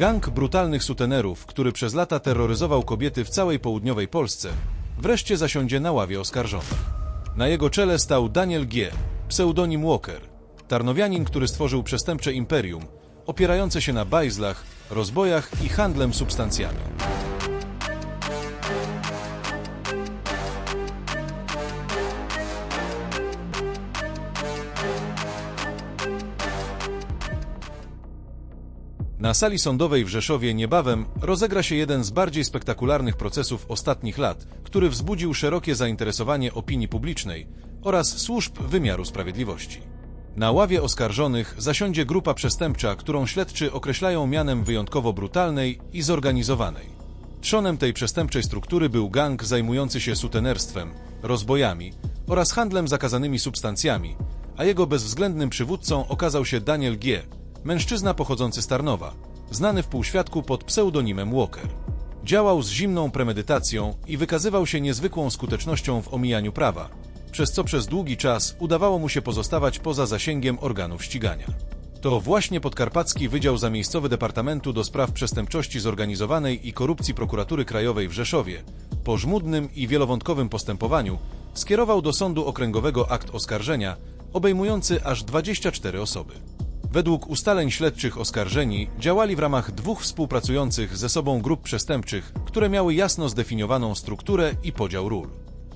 Gang brutalnych sutenerów, który przez lata terroryzował kobiety w całej południowej Polsce, wreszcie zasiądzie na ławie oskarżonych. Na jego czele stał Daniel G., pseudonim Walker, tarnowianin, który stworzył przestępcze imperium, opierające się na bajzlach, rozbojach i handlem substancjami. Na sali sądowej w Rzeszowie niebawem rozegra się jeden z bardziej spektakularnych procesów ostatnich lat, który wzbudził szerokie zainteresowanie opinii publicznej oraz służb wymiaru sprawiedliwości. Na ławie oskarżonych zasiądzie grupa przestępcza, którą śledczy określają mianem wyjątkowo brutalnej i zorganizowanej. Trzonem tej przestępczej struktury był gang zajmujący się sutenerstwem, rozbojami oraz handlem zakazanymi substancjami, a jego bezwzględnym przywódcą okazał się Daniel G., mężczyzna pochodzący z Tarnowa, znany w półświadku pod pseudonimem Walker. Działał z zimną premedytacją i wykazywał się niezwykłą skutecznością w omijaniu prawa, przez co przez długi czas udawało mu się pozostawać poza zasięgiem organów ścigania. To właśnie Podkarpacki Wydział Zamiejscowy Departamentu do Spraw Przestępczości Zorganizowanej i Korupcji Prokuratury Krajowej w Rzeszowie, po żmudnym i wielowątkowym postępowaniu, skierował do Sądu Okręgowego akt oskarżenia, obejmujący aż 24 osoby. Według ustaleń śledczych oskarżeni działali w ramach dwóch współpracujących ze sobą grup przestępczych, które miały jasno zdefiniowaną strukturę i podział ról.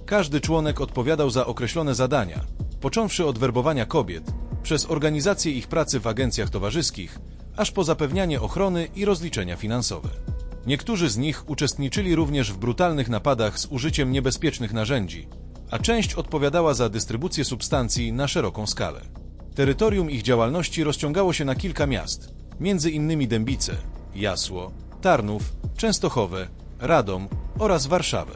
Każdy członek odpowiadał za określone zadania, począwszy od werbowania kobiet, przez organizację ich pracy w agencjach towarzyskich, aż po zapewnianie ochrony i rozliczenia finansowe. Niektórzy z nich uczestniczyli również w brutalnych napadach z użyciem niebezpiecznych narzędzi, a część odpowiadała za dystrybucję substancji na szeroką skalę. Terytorium ich działalności rozciągało się na kilka miast, między innymi Dębice, Jasło, Tarnów, Częstochowe, Radom oraz Warszawę.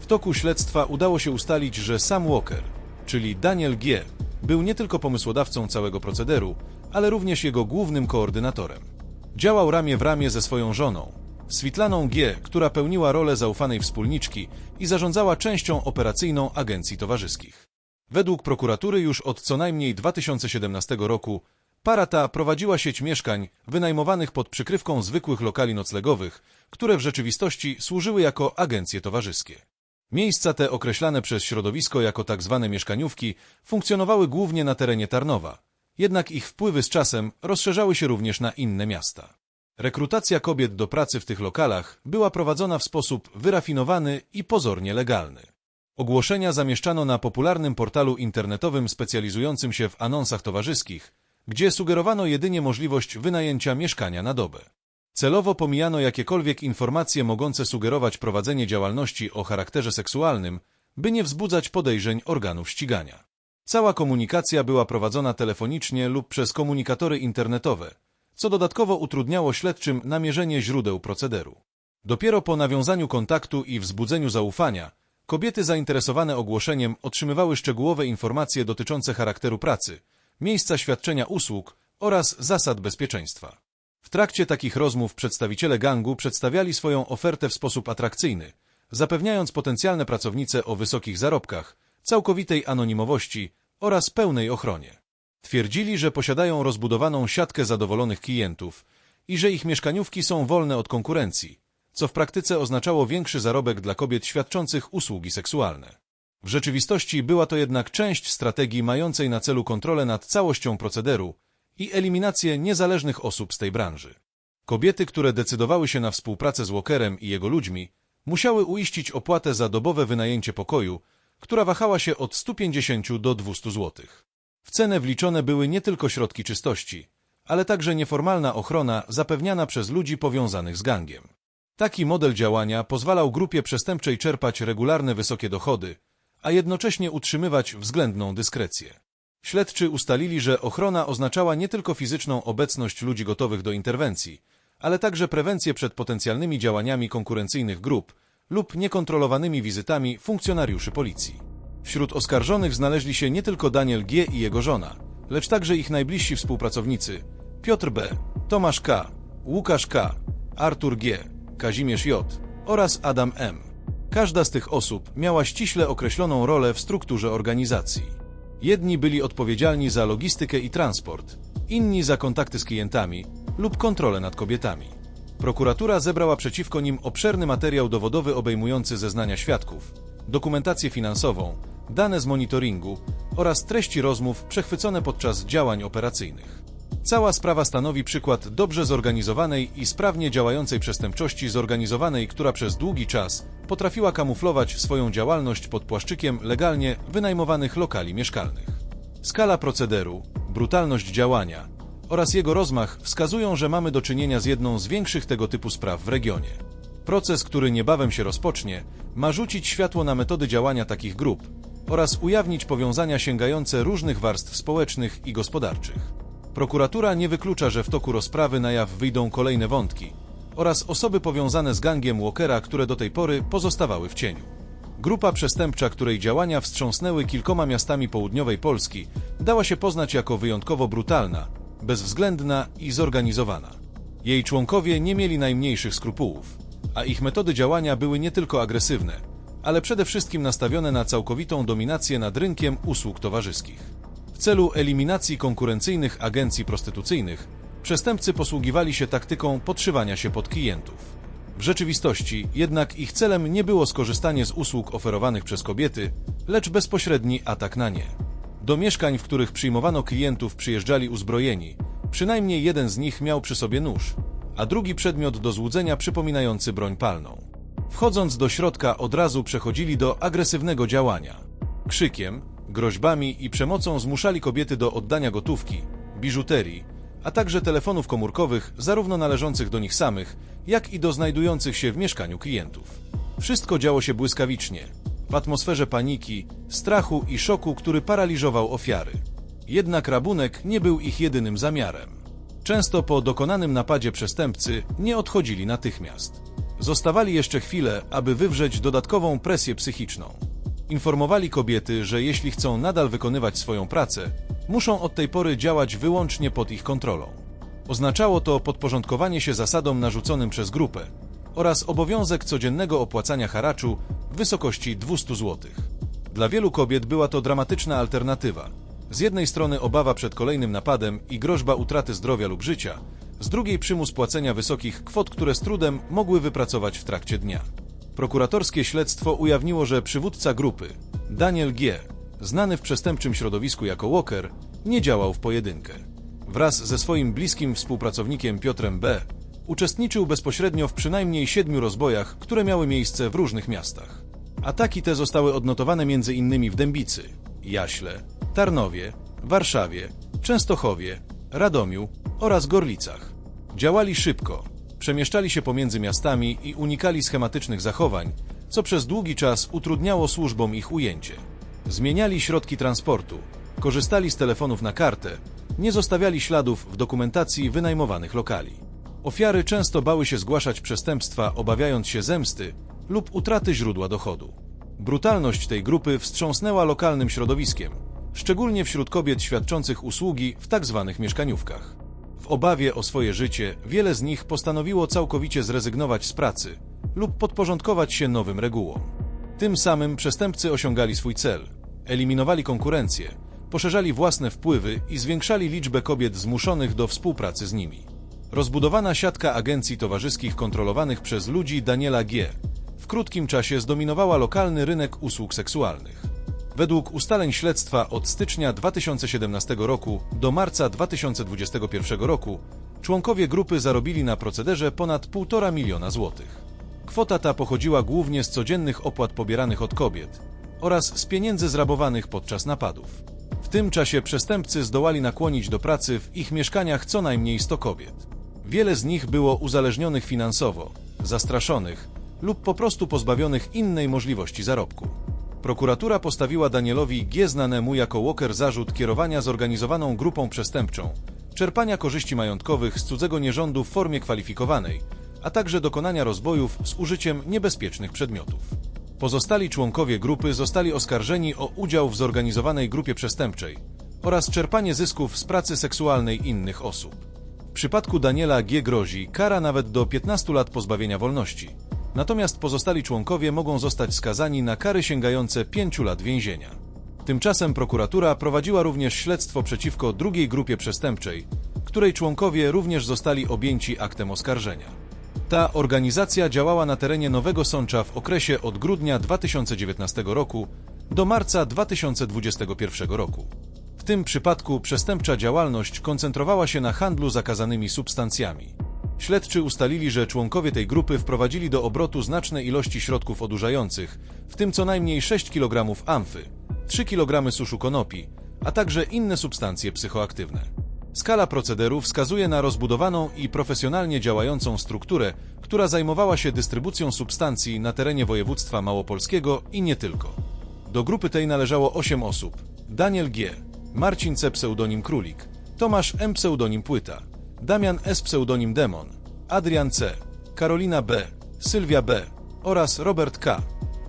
W toku śledztwa udało się ustalić, że sam Walker, czyli Daniel G., był nie tylko pomysłodawcą całego procederu, ale również jego głównym koordynatorem. Działał ramię w ramię ze swoją żoną, Switlaną G., która pełniła rolę zaufanej wspólniczki i zarządzała częścią operacyjną agencji towarzyskich. Według prokuratury już od co najmniej 2017 roku para ta prowadziła sieć mieszkań wynajmowanych pod przykrywką zwykłych lokali noclegowych, które w rzeczywistości służyły jako agencje towarzyskie. Miejsca te określane przez środowisko jako tak zwane mieszkaniówki funkcjonowały głównie na terenie Tarnowa, jednak ich wpływy z czasem rozszerzały się również na inne miasta. Rekrutacja kobiet do pracy w tych lokalach była prowadzona w sposób wyrafinowany i pozornie legalny. Ogłoszenia zamieszczano na popularnym portalu internetowym specjalizującym się w anonsach towarzyskich, gdzie sugerowano jedynie możliwość wynajęcia mieszkania na dobę. Celowo pomijano jakiekolwiek informacje mogące sugerować prowadzenie działalności o charakterze seksualnym, by nie wzbudzać podejrzeń organów ścigania. Cała komunikacja była prowadzona telefonicznie lub przez komunikatory internetowe, co dodatkowo utrudniało śledczym namierzenie źródeł procederu. Dopiero po nawiązaniu kontaktu i wzbudzeniu zaufania Kobiety zainteresowane ogłoszeniem otrzymywały szczegółowe informacje dotyczące charakteru pracy, miejsca świadczenia usług oraz zasad bezpieczeństwa. W trakcie takich rozmów przedstawiciele gangu przedstawiali swoją ofertę w sposób atrakcyjny, zapewniając potencjalne pracownice o wysokich zarobkach, całkowitej anonimowości oraz pełnej ochronie. Twierdzili, że posiadają rozbudowaną siatkę zadowolonych klientów i że ich mieszkaniówki są wolne od konkurencji, co w praktyce oznaczało większy zarobek dla kobiet świadczących usługi seksualne. W rzeczywistości była to jednak część strategii mającej na celu kontrolę nad całością procederu i eliminację niezależnych osób z tej branży. Kobiety, które decydowały się na współpracę z Walkerem i jego ludźmi, musiały uiścić opłatę za dobowe wynajęcie pokoju, która wahała się od 150 do 200 zł. W cenę wliczone były nie tylko środki czystości, ale także nieformalna ochrona zapewniana przez ludzi powiązanych z gangiem. Taki model działania pozwalał grupie przestępczej czerpać regularne wysokie dochody, a jednocześnie utrzymywać względną dyskrecję. Śledczy ustalili, że ochrona oznaczała nie tylko fizyczną obecność ludzi gotowych do interwencji, ale także prewencję przed potencjalnymi działaniami konkurencyjnych grup lub niekontrolowanymi wizytami funkcjonariuszy policji. Wśród oskarżonych znaleźli się nie tylko Daniel G. i jego żona, lecz także ich najbliżsi współpracownicy Piotr B., Tomasz K., Łukasz K., Artur G., Kazimierz J. oraz Adam M. Każda z tych osób miała ściśle określoną rolę w strukturze organizacji. Jedni byli odpowiedzialni za logistykę i transport, inni za kontakty z klientami lub kontrolę nad kobietami. Prokuratura zebrała przeciwko nim obszerny materiał dowodowy obejmujący zeznania świadków, dokumentację finansową, dane z monitoringu oraz treści rozmów przechwycone podczas działań operacyjnych. Cała sprawa stanowi przykład dobrze zorganizowanej i sprawnie działającej przestępczości zorganizowanej, która przez długi czas potrafiła kamuflować swoją działalność pod płaszczykiem legalnie wynajmowanych lokali mieszkalnych. Skala procederu, brutalność działania oraz jego rozmach wskazują, że mamy do czynienia z jedną z większych tego typu spraw w regionie. Proces, który niebawem się rozpocznie, ma rzucić światło na metody działania takich grup oraz ujawnić powiązania sięgające różnych warstw społecznych i gospodarczych. Prokuratura nie wyklucza, że w toku rozprawy na jaw wyjdą kolejne wątki oraz osoby powiązane z gangiem Walkera, które do tej pory pozostawały w cieniu. Grupa przestępcza, której działania wstrząsnęły kilkoma miastami południowej Polski, dała się poznać jako wyjątkowo brutalna, bezwzględna i zorganizowana. Jej członkowie nie mieli najmniejszych skrupułów, a ich metody działania były nie tylko agresywne, ale przede wszystkim nastawione na całkowitą dominację nad rynkiem usług towarzyskich. W celu eliminacji konkurencyjnych agencji prostytucyjnych, przestępcy posługiwali się taktyką podszywania się pod klientów. W rzeczywistości jednak ich celem nie było skorzystanie z usług oferowanych przez kobiety, lecz bezpośredni atak na nie. Do mieszkań, w których przyjmowano klientów, przyjeżdżali uzbrojeni. Przynajmniej jeden z nich miał przy sobie nóż, a drugi przedmiot do złudzenia przypominający broń palną. Wchodząc do środka, od razu przechodzili do agresywnego działania. Krzykiem, groźbami i przemocą zmuszali kobiety do oddania gotówki, biżuterii, a także telefonów komórkowych, zarówno należących do nich samych, jak i do znajdujących się w mieszkaniu klientów. Wszystko działo się błyskawicznie, w atmosferze paniki, strachu i szoku, który paraliżował ofiary. Jednak rabunek nie był ich jedynym zamiarem. Często po dokonanym napadzie przestępcy nie odchodzili natychmiast. Zostawali jeszcze chwilę, aby wywrzeć dodatkową presję psychiczną. Informowali kobiety, że jeśli chcą nadal wykonywać swoją pracę, muszą od tej pory działać wyłącznie pod ich kontrolą. Oznaczało to podporządkowanie się zasadom narzuconym przez grupę oraz obowiązek codziennego opłacania haraczu w wysokości 200 zł. Dla wielu kobiet była to dramatyczna alternatywa. Z jednej strony obawa przed kolejnym napadem i groźba utraty zdrowia lub życia, z drugiej przymus płacenia wysokich kwot, które z trudem mogły wypracować w trakcie dnia. Prokuratorskie śledztwo ujawniło, że przywódca grupy, Daniel G., znany w przestępczym środowisku jako Walker, nie działał w pojedynkę. Wraz ze swoim bliskim współpracownikiem Piotrem B. uczestniczył bezpośrednio w przynajmniej siedmiu rozbojach, które miały miejsce w różnych miastach. Ataki te zostały odnotowane m.in. w Dębicy, Jaśle, Tarnowie, Warszawie, Częstochowie, Radomiu oraz Gorlicach. Działali szybko, przemieszczali się pomiędzy miastami i unikali schematycznych zachowań, co przez długi czas utrudniało służbom ich ujęcie. Zmieniali środki transportu, korzystali z telefonów na kartę, nie zostawiali śladów w dokumentacji wynajmowanych lokali. Ofiary często bały się zgłaszać przestępstwa, obawiając się zemsty lub utraty źródła dochodu. Brutalność tej grupy wstrząsnęła lokalnym środowiskiem, szczególnie wśród kobiet świadczących usługi w tzw. mieszkaniówkach. W obawie o swoje życie wiele z nich postanowiło całkowicie zrezygnować z pracy lub podporządkować się nowym regułom. Tym samym przestępcy osiągali swój cel, eliminowali konkurencję, poszerzali własne wpływy i zwiększali liczbę kobiet zmuszonych do współpracy z nimi. Rozbudowana siatka agencji towarzyskich kontrolowanych przez ludzi Daniela G. w krótkim czasie zdominowała lokalny rynek usług seksualnych. Według ustaleń śledztwa od stycznia 2017 roku do marca 2021 roku członkowie grupy zarobili na procederze ponad 1,5 miliona złotych. Kwota ta pochodziła głównie z codziennych opłat pobieranych od kobiet oraz z pieniędzy zrabowanych podczas napadów. W tym czasie przestępcy zdołali nakłonić do pracy w ich mieszkaniach co najmniej 100 kobiet. Wiele z nich było uzależnionych finansowo, zastraszonych lub po prostu pozbawionych innej możliwości zarobku. Prokuratura postawiła Danielowi G. znanemu jako Walker zarzut kierowania zorganizowaną grupą przestępczą, czerpania korzyści majątkowych z cudzego nierządu w formie kwalifikowanej, a także dokonania rozbojów z użyciem niebezpiecznych przedmiotów. Pozostali członkowie grupy zostali oskarżeni o udział w zorganizowanej grupie przestępczej oraz czerpanie zysków z pracy seksualnej innych osób. W przypadku Daniela G. grozi kara nawet do 15 lat pozbawienia wolności, natomiast pozostali członkowie mogą zostać skazani na kary sięgające 5 lat więzienia. Tymczasem prokuratura prowadziła również śledztwo przeciwko drugiej grupie przestępczej, której członkowie również zostali objęci aktem oskarżenia. Ta organizacja działała na terenie Nowego Sącza w okresie od grudnia 2019 roku do marca 2021 roku. W tym przypadku przestępcza działalność koncentrowała się na handlu zakazanymi substancjami. Śledczy ustalili, że członkowie tej grupy wprowadzili do obrotu znaczne ilości środków odurzających, w tym co najmniej 6 kg amfy, 3 kg suszu konopi, a także inne substancje psychoaktywne. Skala procederu wskazuje na rozbudowaną i profesjonalnie działającą strukturę, która zajmowała się dystrybucją substancji na terenie województwa małopolskiego i nie tylko. Do grupy tej należało 8 osób. Daniel G., Marcin C. pseudonim Królik, Tomasz M. pseudonim Płyta, Damian S. pseudonim Demon, Adrian C., Karolina B., Sylwia B. oraz Robert K.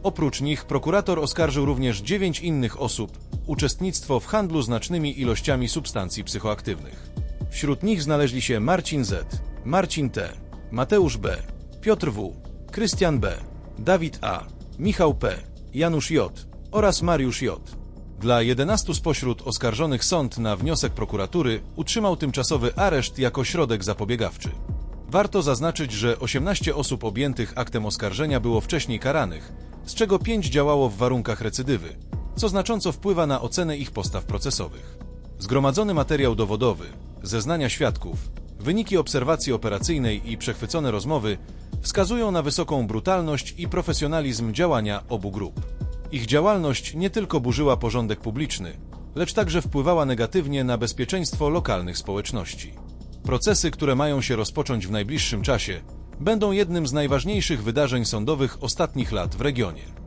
Oprócz nich prokurator oskarżył również 9 innych osób uczestnictwo w handlu znacznymi ilościami substancji psychoaktywnych. Wśród nich znaleźli się Marcin Z., Marcin T., Mateusz B., Piotr W., Krystian B., Dawid A., Michał P., Janusz J. oraz Mariusz J. Dla 11 spośród oskarżonych sąd na wniosek prokuratury utrzymał tymczasowy areszt jako środek zapobiegawczy. Warto zaznaczyć, że 18 osób objętych aktem oskarżenia było wcześniej karanych, z czego 5 działało w warunkach recydywy, co znacząco wpływa na ocenę ich postaw procesowych. Zgromadzony materiał dowodowy, zeznania świadków, wyniki obserwacji operacyjnej i przechwycone rozmowy wskazują na wysoką brutalność i profesjonalizm działania obu grup. Ich działalność nie tylko burzyła porządek publiczny, lecz także wpływała negatywnie na bezpieczeństwo lokalnych społeczności. Procesy, które mają się rozpocząć w najbliższym czasie, będą jednym z najważniejszych wydarzeń sądowych ostatnich lat w regionie.